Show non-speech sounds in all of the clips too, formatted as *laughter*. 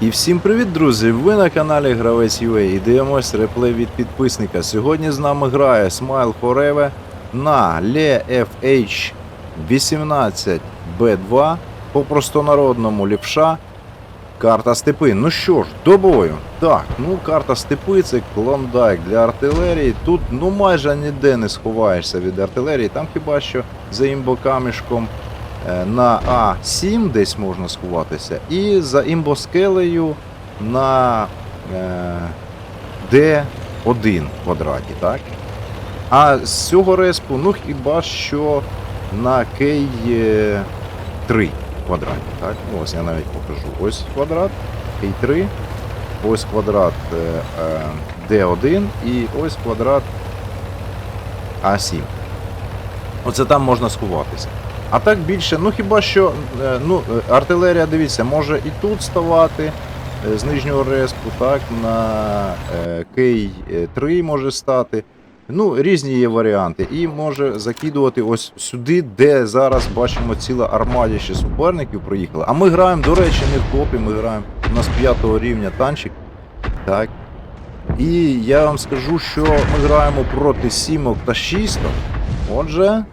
І всім привіт, друзі! Ви на каналі Гравець UA і дивимось реплей від підписника. Сьогодні з нами грає Smile Forever на Le FH 18B2 по простонародному лівша. Карта степи. Ну що ж, до бою. Так, ну карта степи це клондайк для артилерії. Тут ну майже ніде не сховаєшся від артилерії. Там хіба що за імбокамішком е, на А7 десь можна сховатися, і за імбоскелею на е, Д1 квадраті, так? А з цього респу, ну хіба що на Кей 3 квадраті, так? Ну, Ось я навіть покажу. Ось квадрат, Кей 3, ось квадрат е, е, Д1 і ось квадрат А7. Оце там можна сховатися. А так більше, ну хіба що е, ну, е, артилерія, дивіться, може і тут ставати е, з нижнього респу, так, на Кей 3 може стати. Ну, різні є варіанти. І може закидувати ось сюди, де зараз бачимо ціла армадіще суперників приїхала. А ми граємо, до речі, не в топі, ми граємо у нас п'ятого рівня танчик. Так. І я вам скажу, що ми граємо проти сімок та шісток. Отже,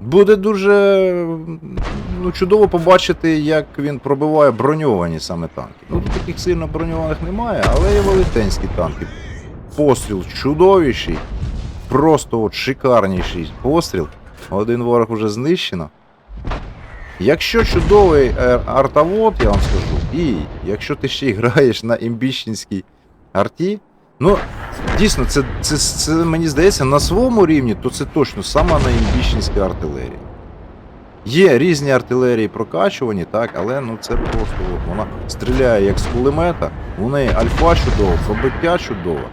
буде дуже ну, чудово побачити, як він пробиває броньовані саме танки. Ну, таких сильно броньованих немає, але є велетенські танки. Постріл чудовіший, просто от шикарніший постріл. Один ворог вже знищено. Якщо чудовий е, артовод, я вам скажу, і якщо ти ще граєш на імбіщенській арті, ну дійсно, це, це, це мені здається на своєму рівні, то це точно сама найімбіщенська артилерія. Є різні артилерії прокачувані, так, але ну це просто от, вона стріляє як з кулемета, у неї альфа чудова, пробиття чудове.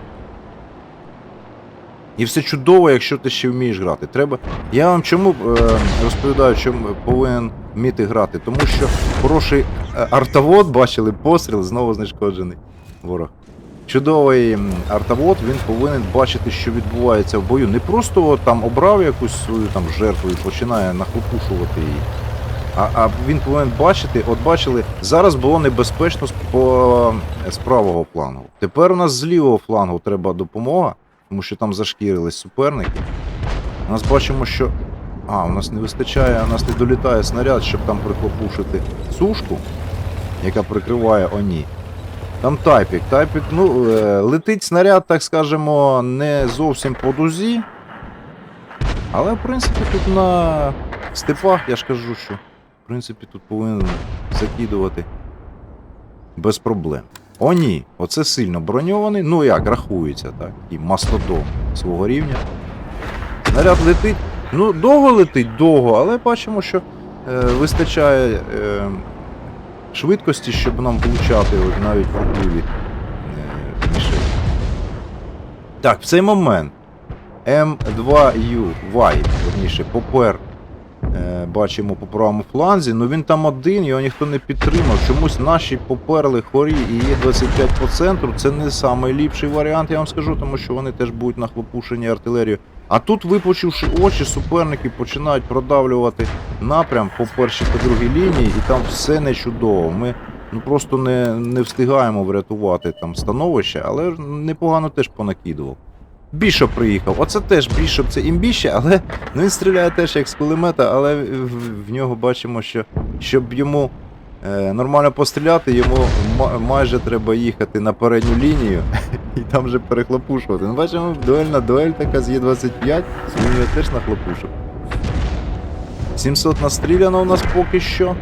І все чудово, якщо ти ще вмієш грати. Треба. Я вам чому е, розповідаю, чому повинен вміти грати? Тому що хороший е, артовод, бачили, постріл, знову знешкоджений ворог. Чудовий артовод, він повинен бачити, що відбувається в бою. Не просто там обрав якусь свою там жертву і починає нахлопушувати її. А, а він повинен бачити, от бачили, зараз було небезпечно з, по, з правого флангу. Тепер у нас з лівого флангу треба допомога, тому що там зашкірились суперники. У нас бачимо, що. А, у нас не вистачає, у нас не долітає снаряд, щоб там прихлопушити сушку, яка прикриває Оні. Там тайпік. Тайпік, ну, е, летить снаряд, так скажемо, не зовсім по дузі. Але, в принципі, тут на степах, я ж кажу, що в принципі тут повинен закидувати без проблем. О, ні, оце сильно броньований. Ну як, рахується, так. І мастодон свого рівня. Снаряд летить. Ну, довго летить, довго, але бачимо, що е, вистачає е, швидкості, щоб нам влучати от навіть вразливі е, мішені. Так, в цей момент М2U верніше, попер е, бачимо по правому фланзі, ну він там один, його ніхто не підтримав. Чомусь наші поперли хорі і є 25 по центру. Це не найліпший варіант, я вам скажу, тому що вони теж будуть нахлопушені артилерією. А тут, випучивши очі, суперники починають продавлювати напрям по першій та другій лінії, і там все не чудово. Ми ну просто не, не встигаємо врятувати там становище, але непогано теж понакидував. Бішоп приїхав. Оце теж бішоп, це імбіще, але ну, він стріляє теж як з кулемета, але в, в нього бачимо, що щоб йому е, нормально постріляти, йому ма- майже треба їхати на передню лінію і там вже перехлопушувати. Ну, бачимо, дуельна дуель така з Є25, він його теж нахлопушив. 700 настріляно у нас поки що.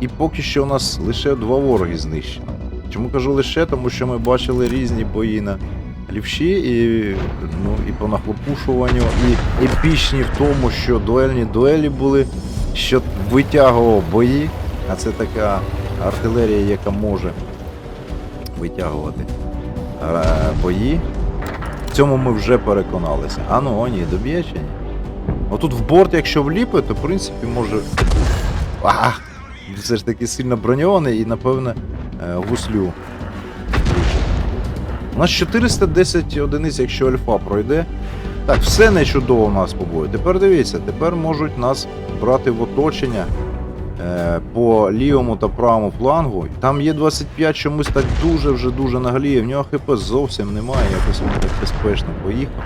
І поки що у нас лише два вороги знищено. Чому кажу лише? Тому що ми бачили різні бої на лівші, і, ну, і по нахлопушуванню, і епічні в тому, що дуельні дуелі були, що витягував бої, а це така артилерія, яка може витягувати бої. В цьому ми вже переконалися. А ну, о ні, доб'є ні? Отут в борт, якщо вліпе, то в принципі може. А, все ж таки сильно броньований і, напевне, е, гуслю. У нас 410 одиниць, якщо альфа пройде. Так, все не чудово у нас по бою. Тепер дивіться, тепер можуть нас брати в оточення по лівому та правому флангу. Там є 25 чомусь так дуже вже дуже нагліє. В нього ХП зовсім немає, якось він так безпечно поїхав.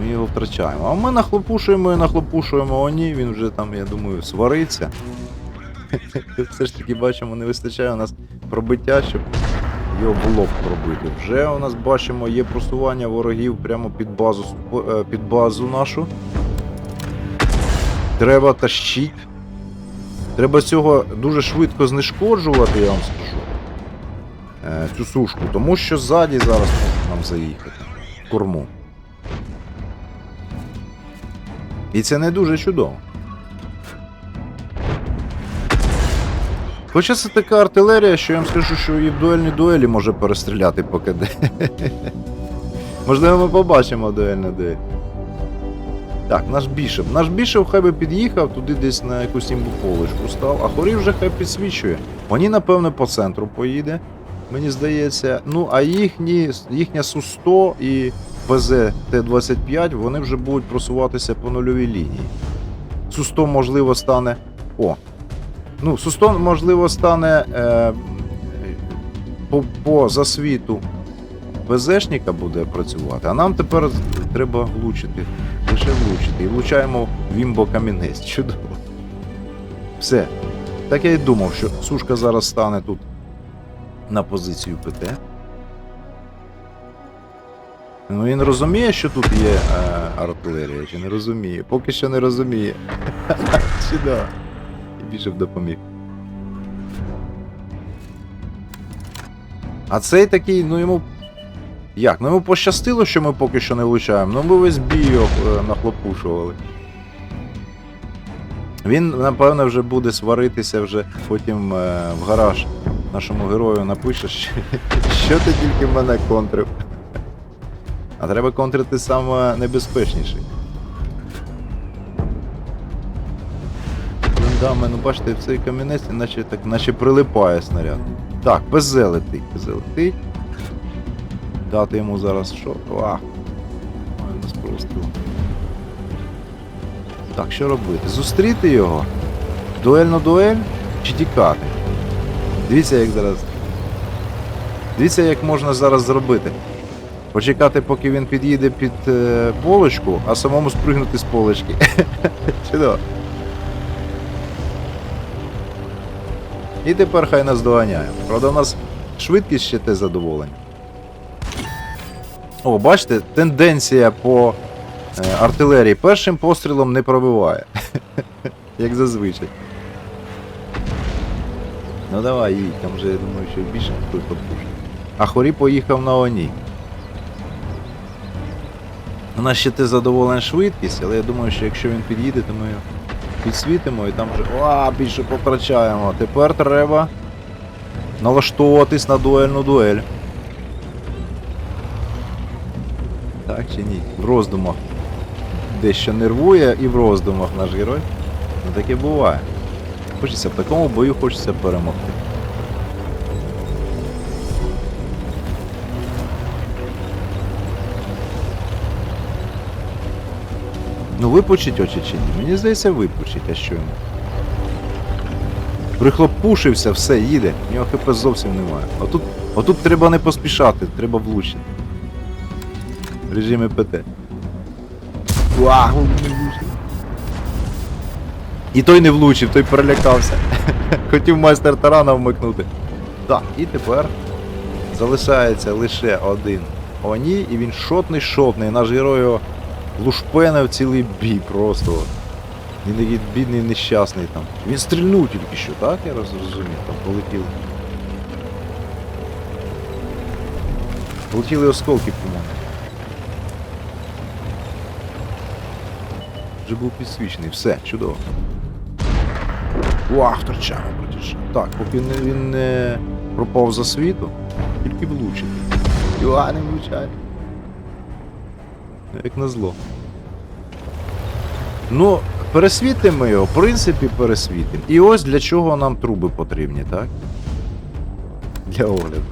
Ми його втрачаємо. А ми нахлопушуємо і нахлопушуємо оні, він вже там, я думаю, свариться. *laughs* Все ж таки бачимо, не вистачає у нас пробиття, щоб його було пробити. Вже у нас бачимо, є просування ворогів прямо під базу, е, під базу нашу. Треба тащить. Треба цього дуже швидко знешкоджувати, я вам скажу. Е, цю сушку, тому що ззаді зараз нам заїхати. В корму. І це не дуже чудово. Хоча це така артилерія, що я вам скажу, що і в дуельній дуелі може перестріляти по КД. *laughs* Можливо, ми побачимо дуельну дуель. Так, наш бішеп. Наш бішеп хай би під'їхав туди десь на якусь імбу полочку став, а хорі вже хай підсвічує. Вони, напевно, по центру поїде, мені здається. Ну, а їхні, їхня Су-100 і ПЗ Т-25, вони вже будуть просуватися по нульовій лінії. Су-100, можливо, стане. О, Ну, Сустон, можливо, стане е, по, по засвіту ПЗшника буде працювати, а нам тепер треба влучити. Лише влучити. І влучаємо в імбо камінець. *laughs* Чудово. Все. Так я й думав, що сушка зараз стане тут на позицію ПТ. Ну він розуміє, що тут є е, артилерія, чи не розуміє? Поки що не розуміє. *laughs* Чудово. І більше б допоміг. А цей такий, ну йому. Як? Ну пощастило, що ми поки що не влучаємо. Ну ми весь бій е, нахлопушували. Він, напевно, вже буде сваритися вже потім е, в гараж нашому герою напише, що, що ти тільки мене контрив. А треба контрити саме небезпечніший. Блиндами, ну бачите, в цей камінець, наче так, наче прилипає снаряд. Так, ПЗ летить. Дати йому зараз що? Ах. Ой, нас просто. Так, що робити? Зустріти його? Дуельну дуель чи тікати? Дивіться, як зараз. Дивіться, як можна зараз зробити. Почекати, поки він під'їде під е, полочку, а самому спригнути з полочки. *laughs* Чудово. І тепер хай нас доганяє. Правда, у нас швидкість ще те задоволення. О, бачите, тенденція по е, артилерії першим пострілом не пробиває. *laughs* Як зазвичай. Ну давай, їдь, там вже, я думаю, що більше хтось попушить. А хорі поїхав на Оні. У нас ще те задоволена швидкість, але я думаю, що якщо він під'їде, то ми підсвітимо і там вже. А, більше потрачаємо. Тепер треба налаштовуватись на дуельну дуель. Чи ні? В роздумах. Дещо нервує і в роздумах наш герой. Ну таке буває. Хочеться в такому бою хочеться перемогти. Ну випучить очі чи ні? Мені здається, випучить, а що йому? Прихлопушився, все, їде. В нього хп зовсім немає. Отут, отут треба не поспішати, треба влучити. Режимі ПТ. Вау. І той не влучив, той перелякався. *laughs* Хотів майстер тарана вмикнути. Так, і тепер залишається лише один Оні, і він шотний шотний. Наш герой його лушпенив цілий бій просто. Він такий бідний нещасний там. Він стрільнув тільки що, так? Я розумію, там полетіли. Полетіли осколки, по-моєму. Вже був підсвічений, все, чудово. Уах, втрачаємо братіше. Так, поки не, він не пропав за світу, тільки влучити. Юа, не влучає. Як назло. Ну, пересвітимо його, в принципі, пересвітимо. І ось для чого нам труби потрібні, так? Для огляду.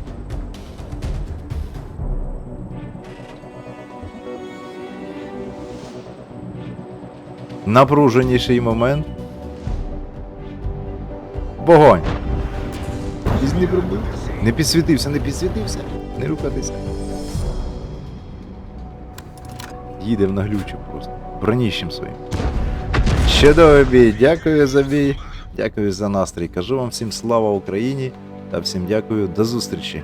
Напруженіший момент. Вогонь! Пробив. Не підсвітився, не підсвітився. Не рухатися. Їде в наглючу просто. Броніщем своїм. Чудовий бій, дякую за бій. Дякую за настрій. Кажу вам всім слава Україні та всім дякую. До зустрічі.